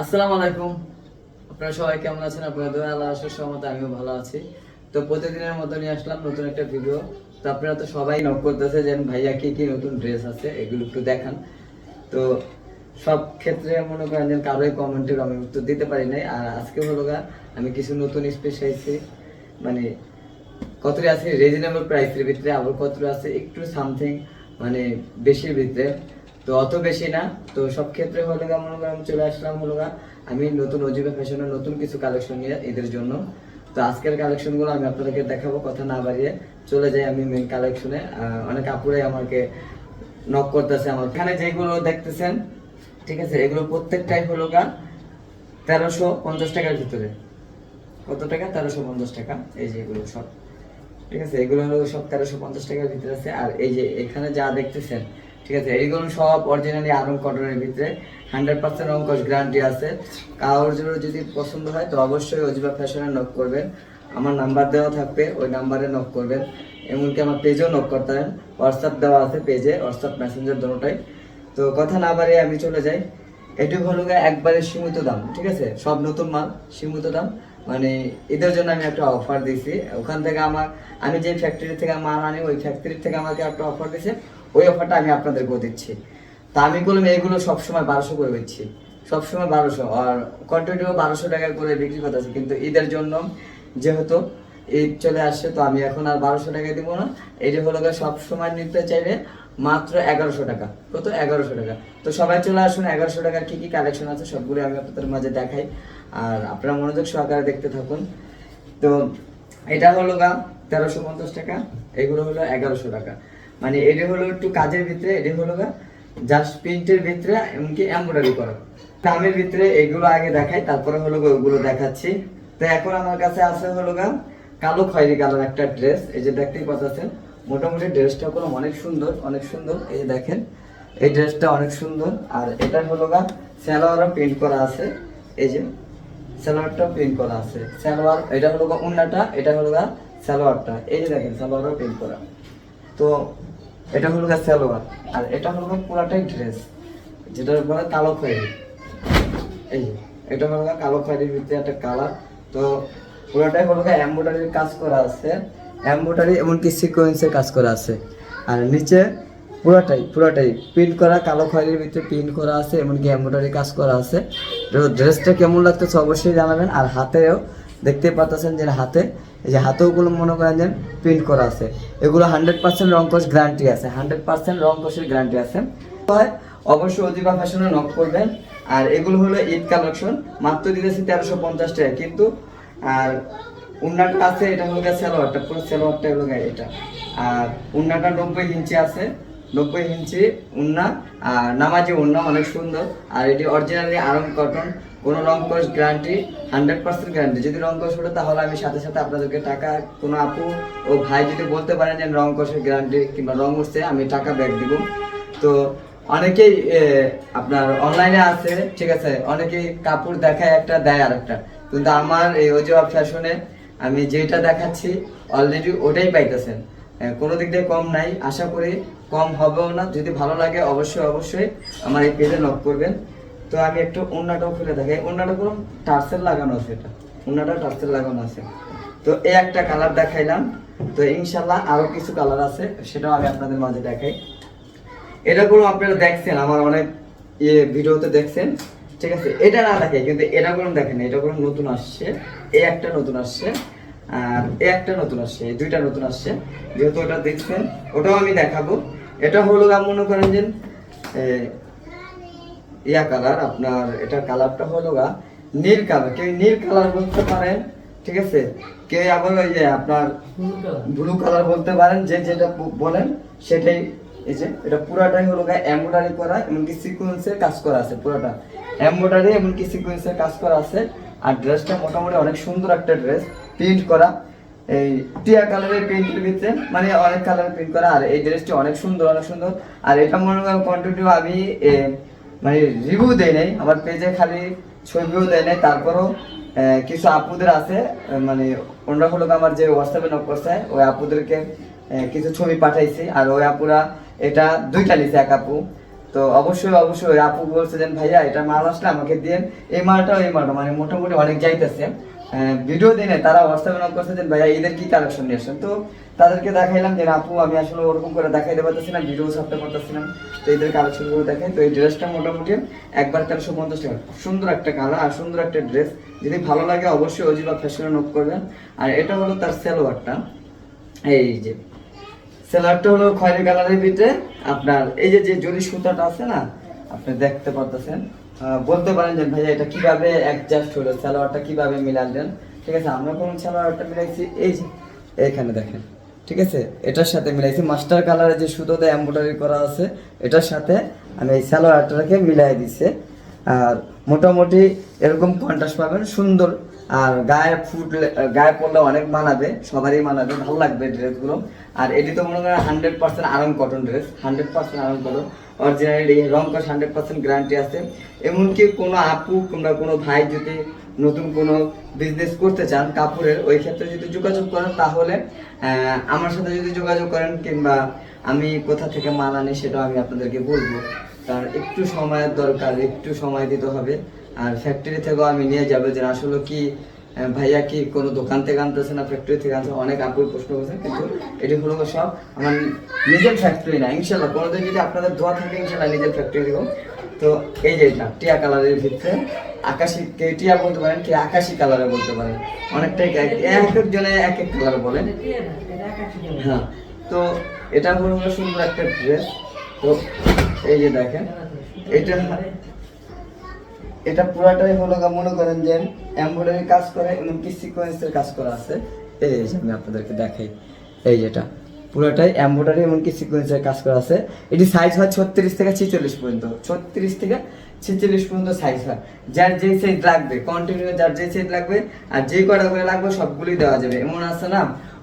আসসালামু আলাইকুম। আপনারা সবাই কেমন আছেন? আপনারা দোয়া আল্লাহ আসার সহমতে আমিও ভালো আছি। তো প্রতিদিনের মতো নিয়ে আসলাম নতুন একটা ভিডিও তো আপনারা তো সবাই নক করতেছে যে, ভাইয়া, কি কি নতুন ড্রেস আছে? এগুলো একটু দেখান। তো সব ক্ষেত্রে মনে করেন যে, কারোই কমেন্টের আমি উত্তর দিতে পারি নাই। আর আজকে হলো গা, আমি কিছু নতুন স্পেশাইছি মানে কতটা আছে? রিজনেবল প্রাইসের ভিতরে, আবার কতটা আছে? একটু সামথিং মানে বেশির ভিতরে। তো অত বেশি না। তো সব ক্ষেত্রে হলো গা মনে করেন চলে আসলাম হলো গা আমি নতুন অজিবা ফ্যাশনের নতুন কিছু কালেকশন নিয়ে এদের জন্য। তো আজকের কালেকশনগুলো আমি আপনাদেরকে দেখাবো, কথা না বাড়িয়ে চলে যাই আমি মেন কালেকশনে অনেক আপুরাই আমাকে নক করতেছে আমার। এখানে যেগুলো দেখতেছেন, ঠিক আছে, এগুলো প্রত্যেকটাই হলো গা তেরোশো পঞ্চাশ টাকার ভিতরে। কত টাকা? তেরোশো পঞ্চাশ টাকা। এই যে এগুলো সব, ঠিক আছে, এগুলো হলো সব তেরোশো পঞ্চাশ টাকার ভিতরে আছে। আর এই যে এখানে যা দেখতেছেন ঠিক আছে, এইগুলো সব অরিজিনালি আরং কটনের ভিতরে। হান্ড্রেড পার্সেন্ট অঙ্কশ গ্যারান্টি আছে। কারোর যদি পছন্দ হয়, তো অবশ্যই অজিবা ফ্যাশনে নক করবেন। আমার নাম্বার দেওয়া থাকবে, ওই নাম্বারে নক করবেন। এমনকি আমার পেজেও নক করতে পারেন হোয়াটসঅ্যাপ দেওয়া আছে পেজে হোয়াটসঅ্যাপ মেসেঞ্জার দুটোটাই তো কথা না বাড়িয়ে আমি চলে যাই। এটি হলো একবারে সীমিত দাম, ঠিক আছে? সব নতুন মাল, সীমিত দাম। মানে এদের জন্য আমি একটা অফার দিছি ওখান থেকে আমার আমি যে ফ্যাক্টরি থেকে মাল আনি, ওই ফ্যাক্টরি থেকে আমাকে একটা অফার দিছে ওই অফারটা আমি আপনাদেরকেও দিচ্ছি। তা আমি বললাম এইগুলো সবসময় বারোশো করে দিচ্ছি সবসময় বারোশো। আর কন্টিনিউ বারোশো টাকা করে বিক্রি করতেছি। কিন্তু ঈদের জন্য যেহেতু ঈদ চলে আসছে, তো আমি এখন আর বারোশো টাকা দিব না। এইটা হলো গিয়ে সব সময় নিতে চাইলে মাত্র এগারোশো টাকা। কত? এগারোশো টাকা। তো সবাই চলে আসুন, এগারোশো টাকার কি কি কালেকশন আছে সবগুলো আমি আপনাদের মাঝে দেখাই। আর আপনারা মনোযোগ সহকারে দেখতে থাকুন। তো এটা হলো গা তেরোশো পঞ্চাশ টাকা, এগুলো হলো এগারোশো টাকা। মানে এটা হলো একটু কাজের ভিতরে, এটা হলো জাস্ট প্রিন্টের ভিতরে এমনকি এমব্রয়ডারি করা। দামের ভিতরে এগুলো আগে দেখাই, তারপরে হলো ওগুলো দেখাচ্ছি। তো এখন আমার কাছে আছে হলো গা কালো খয়েরি কালার একটা ড্রেস এই যে দেখতেই পাচ্ছেন, মোটামুটি ড্রেসটা কোনো অনেক সুন্দর অনেক সুন্দর, এই দেখেন, এই ড্রেসটা অনেক সুন্দর। আর এটা হলো গা স্যালোয়ারও প্রিন্ট করা আছে, এই যে সালোয়ারটা প্রিন্ট করা আছে। সালোয়ার, এটা হলো গা উন্নাটা, এটা হলো গা সালোয়ারটা, এই যে দেখেন, সালোয়ারও প্রিন্ট করা। তো এটা হলো গা সালোয়ার, আর এটা হলো পুরাটাই ড্রেস যেটা বলে কালো খয়েরি এই, এটা হলো কালো খয়েরির ভিতরে একটা কালার তো পুরোটাই হলো গা এমব্রয়ডারির কাজ করা আছে এমব্রয়ডারি এমনকি সিকোয়েন্সের কাজ করা আছে। আর নিচে পুরোটাই পুরোটাই প্রিন্ট করা, কালো খয়েরির ভিতরে প্রিন্ট করা আছে, এমনকি এমব্রয়ডারি কাজ করা আছে। তো ড্রেসটা কেমন লাগতেছে অবশ্যই জানাবেন, আর হাতেও দেখতে পাচ্ছেন যে হাতে, এই যে হাতেওগুলো মনে করেন যে প্রিন্ট করা আছে। এগুলো হান্ড্রেড পার্সেন্ট রংকশ গ্যারান্টি আছে। হান্ড্রেড পার্সেন্ট রংকশের গ্যারান্টি আছে। হয়, অবশ্যই অধিকা ফ্যাশনে নক করবেন। আর এগুলো হলো ঈদ কালেকশন মাত্র দিতেছি তেরোশো পঞ্চাশ টাকা। কিন্তু, আর উন্নাটা আছে, এটা হলো গিয়ে সালোয়ারটা। পুরো সালোয়ারটা হলো এটা। আর উন্নাটা নব্বই ইঞ্চি আছে। নব্বই ইঞ্চি উন্না। আর নামাজি উন্না অনেক সুন্দর। আর এটি অরিজিনালি আরম কটন কোনো রং কস গ্যারান্টি হান্ড্রেড পার্সেন্ট গ্যারান্টি যদি রং কস হলো তাহলে আমি সাথে সাথে আপনাদেরকে টাকা, কোনো আপু ও ভাই যদি বলতে পারেন যে রং কসের গ্যারান্টি কিংবা রং উঠছে, আমি টাকা ব্যাক দিব। তো অনেকেই আপনার অনলাইনে আছে, ঠিক আছে? অনেকেই কাপড় দেখায় একটা, দেয় আর একটা কিন্তু আমার এই ওজোয়া ফ্যাশনে আমি যেটা দেখাচ্ছি অলরেডি ওটাই পাইতেছেন। কোনো দিক দিয়ে কম নাই। আশা করি কম হবেও না। যদি ভালো লাগে, অবশ্যই অবশ্যই আমার এই পেজে নক করবেন। তো আমি একটু অন্যটাও খুলে দেখাই। অন্যটা কোনো টার্সেল লাগানো আছে এটা। অন্যটা টার্সেল লাগানো আছে। তো এই একটা কালার দেখাইলাম। তো ইনশাল্লাহ আরও কিছু কালার আছে সেটাও আমি আপনাদের মাঝে দেখাই। এটা কোনো আপনারা দেখছেন আমার অনেক ইয়ে ভিডিওতে দেখছেন। ঠিক আছে? এটা না দেখে কিন্তু এটা কোনো দেখেন এটা কোনো নতুন আসছে। এই একটা নতুন আসছে আর এই একটা নতুন আসছে এই দুইটা নতুন আসছে। যেহেতু ওটা দেখছেন ওটাও আমি দেখাবো। এটা হলো মনে করেন যে এ, ইয়া কালার আপনার এটা কালারটা হলো গা নীল কালার। কেউ নীল কালার বলতে পারেন ঠিক আছে? কেউ আবার ওই যে আপনার ব্লু কালার। বলতে পারেন যে যেটা বলেন সেটাই এই যে এটা পুরাটাই হলো গায়ে এমব্রয়ডারি করা এমনকি সিকোয়েন্সের কাজ করা আছে পুরাটা। এমব্রয়ডারি এমনকি সিকোয়েন্সের কাজ করা আছে। আর ড্রেসটা মোটামুটি অনেক সুন্দর একটা ড্রেস প্রিন্ট করা। এই টিয়া কালারের প্রিন্টের ভিতরে মানে অনেক কালারের প্রিন্ট করা। আর এই ড্রেসটি অনেক সুন্দর অনেক সুন্দর। আর এটা মনে করেন কন্টিনিউ আমি এ, মানে রিভিউ দেয় নাই, আমার পেজে খালি ছবিও দেয় নাই, তারপরও কিছু আপুদের আছে মানে ওনারা হলো আমার যে হোয়াটসঅ্যাপে নক করছে, ওই আপুদেরকে কিছু ছবি পাঠাইছি, আর ওই আপুরা এটা দুইটা নিছে, এক আপু। তো অবশ্যই অবশ্যই আপু বলছে যে, ভাইয়া, এটা মাল আসলে আমাকে দিয়ে এই মালটাও, এই মালটা মানে মোটামুটি অনেক যাইতেছে। ভিডিও দিনে তারা হোয়াটসঅ্যাপে নক করছে যে, ভাইয়া, এদের কি কালেকশন নিয়ে আসছেন? তো তাদেরকে দেখাইলাম যে, আপু, আমি আসলে ওরকম করে দেখাইতে পারতেছি না ভিডিও পারতেছি না তো এদের কালেকশনগুলো দেখাই, তো এই ড্রেসটা মোটামুটি একবার তেরোশো পঞ্চাশ টাকা। সুন্দর একটা কালার আর সুন্দর একটা ড্রেস যদি ভালো লাগে, অবশ্যই অজিবা ফ্যাশনে নক করবেন। আর এটা হলো তার সেলোয়ারটা। এই যে সেলারটা হলো খয়েরি কালারের ভিতরে আপনার, এই যে যে জরি সুতাটা আছে না, আপনি দেখতে পারতেছেন। বলতে পারেন যে ভাইয়া এটা কীভাবে অ্যাডজাস্ট হলো, সালোয়ারটা কীভাবে মিলালেন? ঠিক আছে, আমরা কোন সালোয়ারটা মিলাইছি, এই যে, এইখানে দেখেন। ঠিক আছে, এটার সাথে মিলাইছি। মাস্টার কালারের যে সুতোতে এমব্রয়ডারি করা আছে, এটার সাথে আমি এই সালোয়ারটাকে মিলাই দিছে। আর মোটামুটি এরকম কন্ট্রাস্ট পাবেন, সুন্দর। আর গায়ে ফুটলে, গায়ে পড়লে অনেক মানাবে, সবারই মানাবে, ভালো লাগবে ড্রেসগুলো আর এটি তো মনে করেন hundred percent Aarong cotton dress hundred percent Aarong cotton originally রং কস হান্ড্রেড পার্সেন্ট গ্যারান্টি আছে। এমনকি কোনো আপু কিংবা কোনো ভাই যদি নতুন কোনো বিজনেস করতে চান কাপড়ের, ওই ক্ষেত্রে যদি যোগাযোগ করেন, তাহলে আমার সাথে যদি যোগাযোগ করেন কিংবা আমি কোথা থেকে মাল আনি সেটাও আমি আপনাদেরকে বলব। কারণ একটু সময়ের দরকার, একটু সময় দিতে হবে। আর ফ্যাক্টরি থেকেও আমি নিয়ে যাব যে আসলে কি ভাইয়া কি কোনো দোকান থেকে আনতেছে না ফ্যাক্টরি থেকে আনছে? অনেক আপুর প্রশ্ন করছে, কিন্তু এটি হলো সব আমার নিজের ফ্যাক্টরি না ইনশাল্লাহ কোনোদিন যদি আপনাদের দোয়া থাকে ইনশাল্লাহ নিজের ফ্যাক্টরি দিব। তো এই যে এটা, টিয়া কালারের ভিতরে আকাশি, কে টিয়া বলতে পারেন, কে আকাশি কালারে বলতে পারেন। অনেকটাই এক- এক একজনে এক এক কালার বলেন। হ্যাঁ তো এটা হলো সুন্দর একটা ড্রেস তো এই যে দেখেন, এটা এটা পুরাটাই হলো মনে করেন যে এমব্রয়ডারি কাজ করে এমনকি সিকোয়েন্সের কাজ করা আছে। এই যে আমি আপনাদেরকে দেখাই। এই যেটা পুরোটাই এমব্রয়ডারি এমনকি সিকোয়েন্সের কাজ করা আছে। এটি সাইজ হয় ছত্রিশ থেকে ছেচল্লিশ পর্যন্ত। ছত্রিশ থেকে ছেচল্লিশ পর্যন্ত সাইজ হয়। যার যেই সাইজ লাগবে কন্টিনিউ যার যেই সাইজ লাগবে, আর যেই কটা করে লাগবে, সবগুলোই দেওয়া যাবে। এমন আছে না?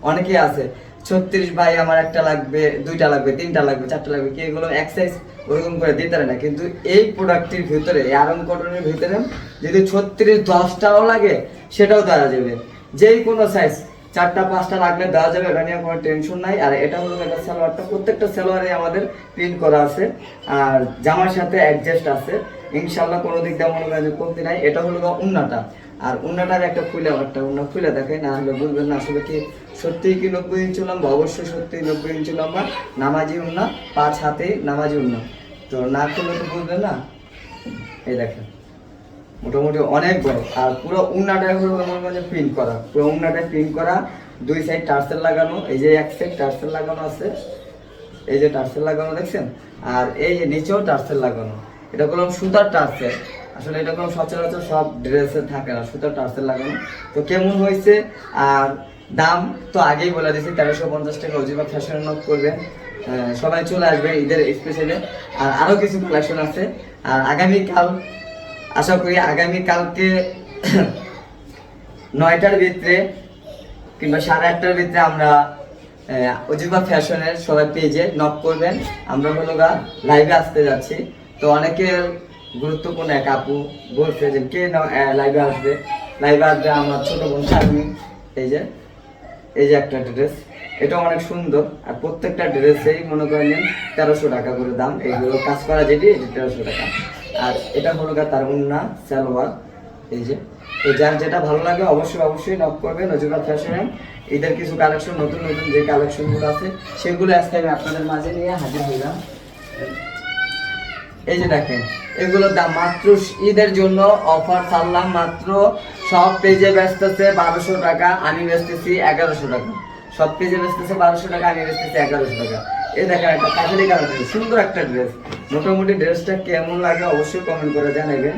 অনেকেই আছে। ছত্রিশ বাই আমার একটা লাগবে, দুইটা লাগবে, তিনটা লাগবে, চারটা লাগবে, কি এগুলো এক সাইজ ওরকম করে দিতে পারে না। কিন্তু এই প্রোডাক্টটির ভিতরে আরং কটনের ভিতরে যদি ছত্রিশ দশটাও লাগে, সেটাও দেওয়া যাবে। যেই কোনো সাইজ চারটা, পাঁচটা লাগলে দেওয়া যাবে, এটা নিয়ে কোনো টেনশন নাই। আর এটা হলো একটা সালোয়ারটা প্রত্যেকটা সালোয়ারে আমাদের প্রিন্ট করা আছে। আর জামার সাথে অ্যাডজাস্ট আছে। ইনশাল্লাহ কোনো দিক দিয়ে মনে করেন কমতি নাই। এটা হলো উন্নাটা। আর উন্নাটার একটা খুলে একটা উন্না খুলে দেখে না হলে বুঝবেন না আসলে কি সত্যিই কি নব্বই ইঞ্চি লম্বা? অবশ্যই সত্যিই নব্বই ইঞ্চি লম্বা। নামাজি উন্না, পাঁচ হাতে নামাজি উন্না। তো না খুললে তো বুঝবেন না। এই দেখেন, মোটামুটি অনেক বড়। আর পুরো উন্নাটা হলো আমার কাছে প্রিন্ট করা। পুরো উন্নাটা প্রিন্ট করা। দুই সাইড টার্সেল লাগানো, এই যে এক সাইড টার্সেল লাগানো আছে, এই যে টার্সেল লাগানো দেখছেন? আর এই যে নিচেও টার্সেল লাগানো। এটা করলাম সুতার টার্সেল। আসলে এটা কোনো সচরাচর সব ড্রেসে থাকে না, সুতার টার্সেল লাগানো। তো কেমন হয়েছে? আর দাম তো আগেই বলে দিয়েছি, তেরোশো পঞ্চাশ টাকা অজিবা ফ্যাশন নক করবেন সবাই চলে আসবে ঈদের স্পেশালে আর আরও কিছু কালেকশন আছে। আর আগামীকাল, আশা করি আগামী কালকে নয়টার ভিতরে কিংবা সাড়ে আটটার ভিতরে আমরা অজিবা ফ্যাশনের সবাই পেজে নক করবেন। আমরা হলো গা লাইভে আসতে যাচ্ছি। তো অনেকের গুরুত্বপূর্ণ এক আপু বলছে যে, কে লাইভে আসবে? লাইভে আসবে আমার ছোট বোন শারমি এই যে এই যে একটা ড্রেস এটা অনেক সুন্দর। আর প্রত্যেকটা ড্রেসেই মনে করেন তেরোশো টাকা করে দাম। এইগুলো কাজ করা যেটি, এটি তেরোশো টাকা। আর এটা হলো তার উন্না সালোয়ার। এই যে, তো যার যেটা ভালো লাগে অবশ্যই অবশ্যই নক করবেন। নজরুল ফ্যাশনে ঈদের কিছু কালেকশন নতুন নতুন যে কালেকশনগুলো আছে, সেগুলো আজকে আমি আপনাদের মাঝে নিয়ে হাজির হইলাম। এই যে দেখেন, এগুলোর দাম মাত্র ঈদের জন্য অফার ছাড়লাম মাত্র। সব পেজে বেচতেছে বারোশো টাকা, আমি বেচতেছি এগারোশো টাকা। সব পেজে বেচতেছে বারোশো টাকা, আমি বেচতেছি এগারোশো টাকা। এই দেখেন একটা কাঠালি কালার ড্রেস সুন্দর একটা ড্রেস মোটামুটি ড্রেসটা কেমন লাগে অবশ্যই কমেন্ট করে জানাবেন।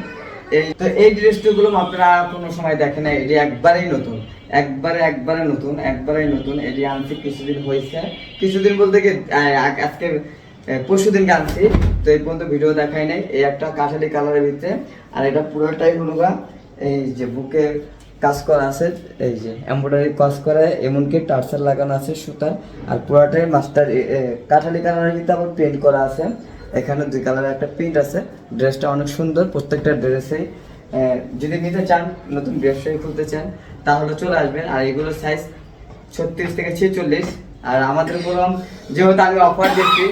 এই তো এই ড্রেসগুলো আপনারা কোনো সময় দেখেন না, এটি একবারেই নতুন। একবারে একবারে নতুন, একবারেই নতুন। এটি আনছি, কিছুদিন হয়েছে। কিছুদিন বলতে কি আজকে পরশু দিনকে আনছি। তো এই পর্যন্ত ভিডিও দেখাই নাই। এই একটা কাঠালি কালারের ভিতরে। আর এটা পুরোটাই হলো এই যে বুকে কাজ করা আছে, এই যে এমব্রয়ডারি কাজ করা, এমনকি টার্সেল লাগানো আছে সুতার। আর পুরোটাই মাস্টার কাঠালি কালারের ভিতরে আবার প্রিন্ট করা আছে। এখানে দুই কালারের একটা প্রিন্ট আছে। ড্রেসটা অনেক সুন্দর, প্রত্যেকটা ড্রেসেই যদি নিতে চান, নতুন ব্যবসায়ী খুলতে চান, তাহলে চলে আসবেন। আর এগুলোর সাইজ ছত্রিশ থেকে ছেচল্লিশ। আর আমাদের বললাম, যেহেতু আমি অফার দিচ্ছি,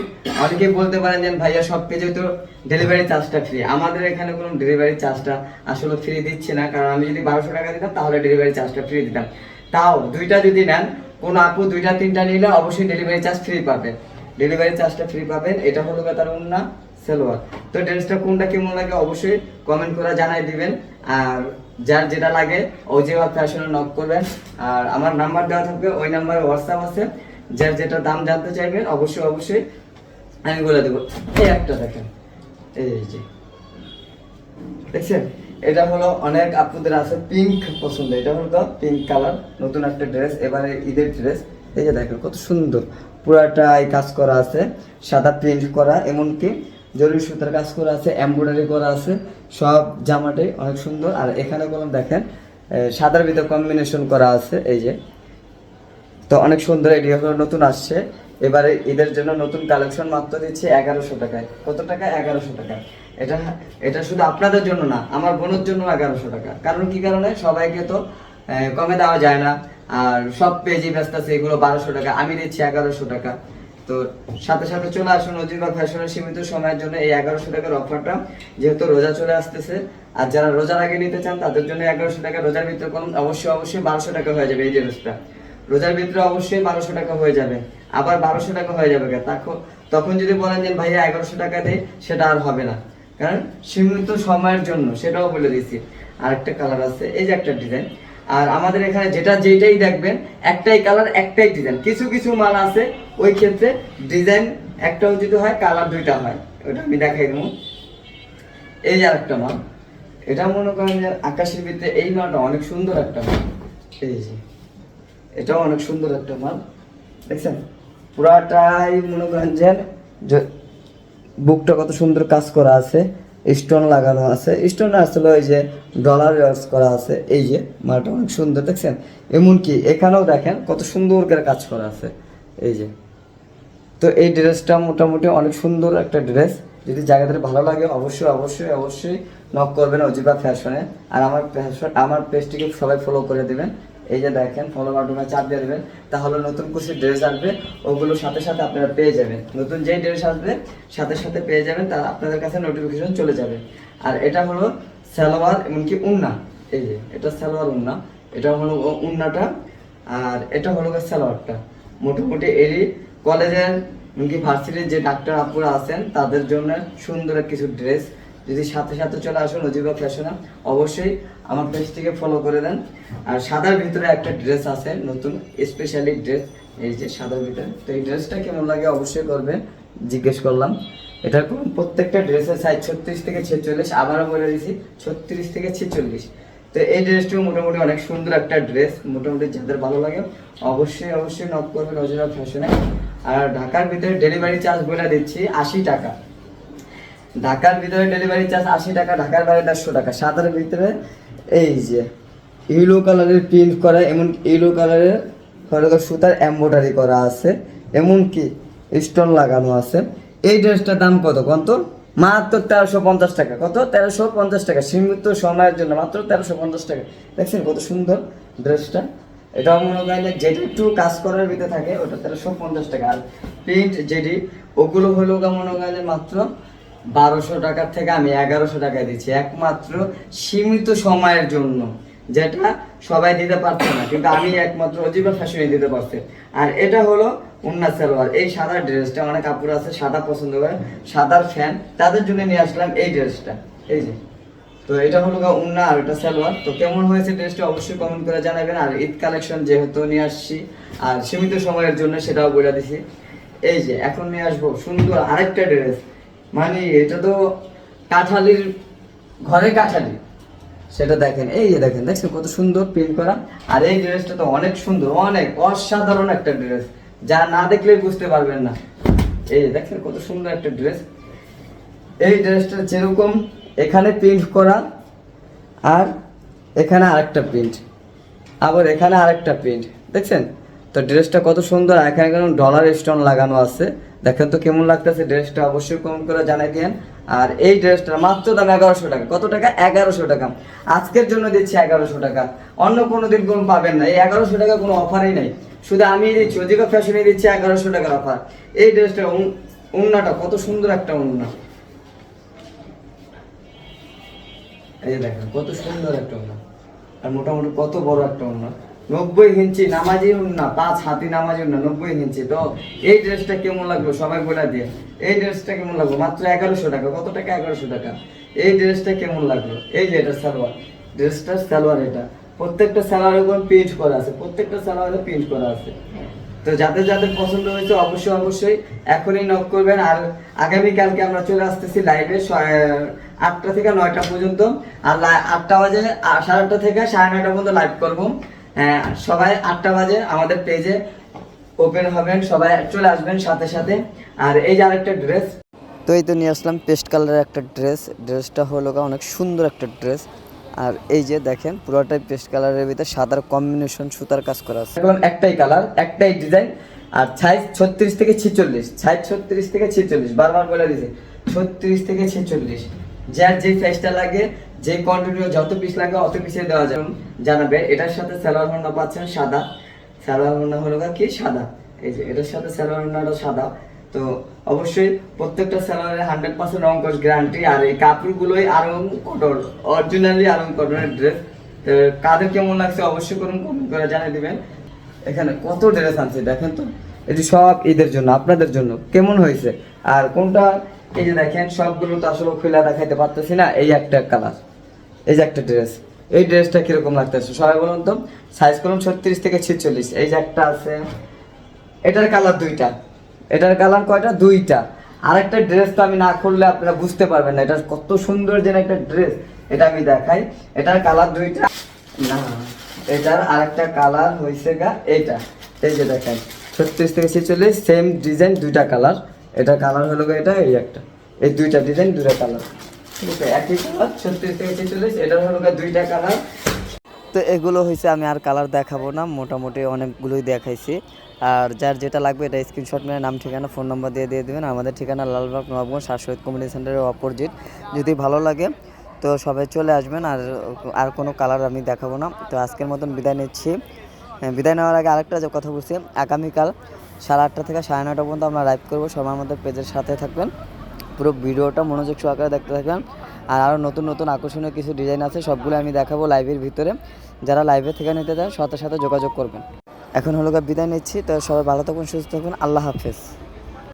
অনেকেই বলতে পারেন যে, ভাইয়া, সব পেজে তো ডেলিভারি চার্জটা ফ্রি আমাদের এখানে কোনো ডেলিভারি চার্জটা আসলে ফ্রি দিচ্ছে না, কারণ আমি যদি বারোশো টাকা দিতাম, তাহলে ডেলিভারি চার্জটা ফ্রি দিতাম। তাও দুইটা যদি নেন, কোনো আপু দুইটা, তিনটা নিলে অবশ্যই ডেলিভারি চার্জ ফ্রি পাবেন ডেলিভারি চার্জটা ফ্রি পাবেন, এটা হলো তার উন্না সেলোয়ার। তো ড্রেসটা কোনটা, কেমন লাগে অবশ্যই কমেন্ট করে জানাই দিবেন। আর যার যেটা লাগে ও যে ফ্যাশনে নক করবেন। আর আমার নাম্বার দেওয়া থাকবে, ওই নাম্বারে হোয়াটসঅ্যাপ আছে। যার যেটা দাম জানতে চাইবেন, অবশ্যই অবশ্যই আমি বলে দেবো। এই একটা দেখেন। এই যে দেখছেন? এটা হলো অনেক আপুদের আছে পিঙ্ক পছন্দ। এটা হলো পিঙ্ক কালার নতুন একটা ড্রেস এবারে ঈদের ড্রেস এই যে দেখেন, কত সুন্দর। পুরাটাই কাজ করা আছে, সাদা প্রিন্ট করা, এমনকি জরুরি সুতার কাজ করা আছে এমব্রয়ডারি করা আছে, সব জামাটাই অনেক সুন্দর। আর এখানে কোনো দেখেন সাদার ভিতরে কম্বিনেশন করা আছে, এই যে। তো অনেক সুন্দর এটি নতুন আসছে। এবারে এদের জন্য নতুন কালেকশন মাত্র দিচ্ছে এগারোশো টাকায়। কত টাকা? এগারোশো টাকা। এটা এটা শুধু আপনাদের জন্য না, আমার বোনের জন্য এগারোশো টাকা। কারণ কি কারণে? সবাইকে তো কমে দেওয়া যায় না। আর সব পেজই ব্যস্ত আছে, এগুলো বারোশো টাকা, আমি দিচ্ছি এগারোশো টাকা। তো সাথে সাথে চলে আসুন অজিবা ফ্যাশনের সীমিত সময়ের জন্য এই এগারোশো টাকার অফারটা যেহেতু রোজা চলে আসতেছে, আর যারা রোজার আগে নিতে চান, তাদের জন্য এগারোশো টাকা রোজার ভিতরে কোন, অবশ্যই অবশ্যই বারোশো টাকা হয়ে যাবে এই ড্রেসটা রোজার ভিতরে অবশ্যই বারোশো টাকা হয়ে যাবে। আবার বারোশো টাকা হয়ে যাবে। তখন যদি বলেন যে, ভাইয়া, এগারোশো টাকা দেয় সেটা আর হবে না। কারণ সীমিত সময়ের জন্য, সেটাও বলে দিচ্ছি আরেকটা কালার আছে, এই যে একটা ডিজাইন আর আমাদের এখানে যেটা যেটাই দেখবেন, একটাই কালার একটাই ডিজাইন কিছু কিছু মাল আছে, ওই ক্ষেত্রে ডিজাইন একটাও যদি হয় কালার দুইটা হয়। ওটা আমি দেখাই দেবো। এই যে আরেকটা মাল। এটা মনে করেন যে, আকাশের ভিতরে এই মালটা অনেক সুন্দর একটা মাল। এই যে। এটাও অনেক সুন্দর একটা মাল। দেখছেন? পুরাটাই মনে করেন যে বুকটা কত সুন্দর কাজ করা আছে, স্টোন লাগানো আছে। স্টোন আসলে ওই যে ডলার ইউজ করা আছে। এই যে মালটা অনেক সুন্দর, দেখছেন? এমনকি এখানেও দেখেন কত সুন্দর করে কাজ করা আছে। এই যে। তো এই ড্রেসটা মোটামুটি অনেক সুন্দর একটা ড্রেস। যদি জায়গাতে ভালো লাগে, অবশ্যই অবশ্যই অবশ্যই নক করবেন অজিবা ফ্যাশনে আর আমার ফ্যাশন আমার পেজটিকে সবাই ফলো করে দেবেন। এই যে দেখেন ফলো বাটনে চাপ দিয়ে দেবেন, তাহলে নতুন কিছু ড্রেস আসবে ওগুলোর সাথে সাথে আপনারা পেয়ে যাবেন। নতুন যেই ড্রেস আসবে, সাথে সাথে পেয়ে যাবেন, তা আপনাদের কাছে নোটিফিকেশন চলে যাবে। আর এটা হলো সালোয়ার, এমনকি উন্না। এই যে, এটা সালোয়ার উন্না। এটা হলো উন্নাটা, আর এটা হলো সালোয়ারটা। মোটামুটি এরই কলেজের, এমনকি ভার্সিটির যে ডাক্তার আপুরা আছেন, তাদের জন্য সুন্দর কিছু ড্রেস যদি সাথে সাথে চলে আসুন, অজিবা ফ্যাশনে অবশ্যই আমার পেজ থেকে ফলো করে দেন আর সাদার ভিতরে একটা ড্রেস আছে, নতুন স্পেশালি ড্রেস এই যে সাদার ভিতরে। তো এই ড্রেসটা কেমন লাগে অবশ্যই করবেন জিজ্ঞেস করলাম। এটার প্রত্যেকটা ড্রেসের সাইজ ছত্রিশ থেকে ছেচল্লিশ, আবারও বলে দিয়েছি ছত্রিশ থেকে ছেচল্লিশ। তো এই ড্রেসটিও মোটামুটি অনেক সুন্দর একটা ড্রেস মোটামুটি যাদের ভালো লাগে, অবশ্যই অবশ্যই নক করবেন অজিবা ফ্যাশনে আর ঢাকার ভিতরে ডেলিভারি চার্জ বলে দিচ্ছি, আশি টাকা। ঢাকার ভিতরে ডেলিভারি চার্জ আশি টাকা, ঢাকার বাইরে দেড়শো টাকা। সাদার ভিতরে এই যে ইউলো কালারের প্রিন্ট করা, এমন ইউলো কালারের হয়তো সুতার এম্ব্রয়ডারি করা আছে, এমনকি স্টোন লাগানো আছে। এই ড্রেসটার দাম কত কত মাত্র তেরোশো পঞ্চাশ টাকা। কত? তেরোশো পঞ্চাশ টাকা। সীমিত সময়ের জন্য মাত্র তেরোশো পঞ্চাশ টাকা। দেখছেন কত সুন্দর ড্রেসটা? এটা মনে করেন যেটা একটু কাজ করার ভিতরে থাকে, ওটা তেরোশো পঞ্চাশ টাকা। আর প্রিন্ট যেটি, ওগুলো হলো মনে করেন মাত্র বারোশো টাকার থেকে আমি এগারোশো টাকায় দিচ্ছি, একমাত্র সীমিত সময়ের জন্য, যেটা সবাই দিতে পারছে না, কিন্তু আমি একমাত্র অজিবা ফ্যাশনে দিতে পারছি। আর এটা হলো উন্না সালোয়ার, এই সাদা ড্রেসটা, অনেক কাপড় আছে, সাদা পছন্দ করে সাদার ফ্যান তাদের জন্য নিয়ে আসলাম এই ড্রেসটা, এই যে। তো এটা হলো উন্না আর এটা সালোয়ার, তো কেমন হয়েছে ড্রেসটা অবশ্যই কমেন্ট করে জানাবেন, আর ঈদ কালেকশন যেহেতু নিয়ে আসছি, আর সীমিত সময়ের জন্য সেটাও বলে দিছি। এই যে, এখন নিয়ে আসব সুন্দর আরেকটা ড্রেস মানে এটা তো কাঁঠালির ঘরে কাঁঠালি। সেটা দেখেন, এই যে দেখেন, দেখছেন কত সুন্দর প্রিন্ট করা? আর এই ড্রেসটা তো অনেক সুন্দর, অনেক অসাধারণ একটা ড্রেস যা না দেখলেই বুঝতে পারবেন না। এই যে দেখেন কত সুন্দর একটা ড্রেস এই ড্রেসটা যেরকম এখানে প্রিন্ট করা, আর এখানে আরেকটা প্রিন্ট আবার এখানে আরেকটা প্রিন্ট দেখছেন? তো ড্রেসটা কত সুন্দর এখানে কেমন ডলার স্টোন লাগানো আছে। দেখেন তো কেমন লাগতেছে ড্রেসটা অবশ্যই কমেন্ট করে জানাই দিয়েন আর এই ড্রেসটা মাত্র দাম এগারোশো টাকা। কত টাকা? এগারোশো টাকা। আজকের জন্য দিচ্ছি এগারোশো টাকা। অন্য কোনো দিন কোনো পাবেন না। এই এগারোশো টাকা কোনো অফারই নেই। শুধু আমি দিচ্ছি অধিকা ফ্যাশনে দিচ্ছি এগারোশো টাকার অফার। এই ড্রেসটা উন্নাটা, কত সুন্দর একটা উন্না। এই দেখেন, কত সুন্দর একটা উন্না। আর মোটামুটি কত বড় একটা উন্না। নব্বই ইঞ্চি নামাজি উন্না পাঁচ হাতি নামাজি উন্না নব্বই ইঞ্চি। তো এই ড্রেসটা কেমন লাগল? সবাই বলে দিয়ে এই ড্রেসটা কেমন লাগল? মাত্র এগারোশো টাকা। কত টাকা? এগারোশো টাকা। এই ড্রেসটা কেমন লাগল? এই যে এটা সালোয়ার। ড্রেসটার সালোয়ার এটা। প্রত্যেকটা সালোয়ারের উপর প্রিন্ট করা আছে। প্রত্যেকটা সালোয়ারে প্রিন্ট করা আছে। তো যাদের যাদের পছন্দ হয়েছে, অবশ্যই অবশ্যই এখনই নক করবেন। আর আগামীকালকে আমরা চলে আসতেছি লাইভে আটটা থেকে নয়টা পর্যন্ত। আর আটটা বাজে সাড়ে আটটা থেকে সাড়ে নয়টা পর্যন্ত লাইভ করব। সবাই আটটা বাজে আমাদের পেজে ওপেন হবেন সবাই চলে আসবেন সাথে সাথে। আর এই যে আরেকটা ড্রেস তো এই তো নিয়ে আসলাম পেস্ট কালারের একটা ড্রেস ড্রেসটা হলো অনেক সুন্দর একটা ড্রেস আর এই যে দেখেন পুরোটাই পেস্ট কালারের ভিতরে সাদার কম্বিনেশন সুতার কাজ করা আছে। এখন একটাই কালার একটাই ডিজাইন আর সাইজ ছত্রিশ থেকে ছিচল্লিশ সাইজ ছত্রিশ থেকে ছিচল্লিশ বারবার বলে দিয়েছে ছত্রিশ থেকে ছিচল্লিশ। যার যে সাইজটা লাগে যে কন্টিনিউ যত পিস লাগে অত পিসে দেওয়া যাবে। জানাবে, এটার সাথে স্যালোয়ার হোন্ডা পাচ্ছেন সাদা। স্যালোয়ার হোন্ডা হলো কি? সাদা। এই যে, এটার সাথে স্যালোয়ার হোন্ডাটা সাদা। তো অবশ্যই প্রত্যেকটা স্যালোয়ারে হান্ড্রেড পার্সেন্ট অঙ্কশ গ্যারান্টি আর এই কাপড়গুলোই আরং কটন অরিজিনালি আরং কটনের ড্রেস কাদের কেমন লাগছে অবশ্যই করুন কমেন্ট করে জানিয়ে দিবেন। এখানে কত ড্রেস আছে দেখেন তো। এটি সব ঈদের জন্য, আপনাদের জন্য। কেমন হয়েছে? আর কোনটা? এই যে দেখেন, সবগুলো তো আসলে খুলে দেখাইতে পারতেছি না, এই একটা কালার এই যে একটা ড্রেস এই ড্রেসটা কীরকম লাগতেছে? সবাই বলুন তো সাইজ করুন ছত্রিশ থেকে ছেচল্লিশ। এই যে একটা আছে, এটার কালার দুইটা। এটার কালার কয়টা? দুইটা। আরেকটা ড্রেস তো আমি না খুললে আপনারা বুঝতে পারবেন না, এটা কত সুন্দর যেন একটা ড্রেস এটা আমি দেখাই, এটার কালার দুইটা। না, এটার আরেকটা কালার হয়েছে গা এইটা। এই যে দেখাই, ছত্রিশ থেকে ছেচল্লিশ সেম ডিজাইন দুইটা কালার এটা কালার হলো গা এটা, এই একটা। এই দুইটা ডিজাইন দুইটা কালার তো এগুলো হয়েছে আমি আর কালার দেখাবো না মোটামুটি অনেকগুলোই দেখাইছি। আর যার যেটা লাগবে এটা স্ক্রিনশট মেরে নাম ঠিকানা ফোন নম্বর দিয়ে দিয়ে দেবেন। আমাদের ঠিকানা লালবাগ নবাবগঞ্জ শাশ্বত কমিউনিটি সেন্টারের অপোজিট। যদি ভালো লাগে তো সবাই চলে আসবেন। আর আর কোনো কালার আমি দেখাবো না। তো আজকের মতন বিদায় নিচ্ছি। হ্যাঁ, বিদায় নেওয়ার আগে আরেকটা যে কথা বলছি আগামীকাল সাড়ে আটটা থেকে সাড়ে নটা পর্যন্ত আমরা লাইভ করব। সবাই আমাদের পেজের সাথে থাকবেন। পুরো ভিডিওটা মনোযোগ সহকারে দেখতে থাকবেন আর আরও নতুন নতুন আকর্ষণীয় কিছু ডিজাইন আছে, সবগুলো আমি দেখাবো লাইভের ভিতরে। যারা লাইভে থেকে নিতে চান, সাথে সাথে যোগাযোগ করবেন। এখন হলো বিদায় নিচ্ছি, তো সবাই ভালো থাকুন, সুস্থ থাকুন, আল্লাহ হাফেজ।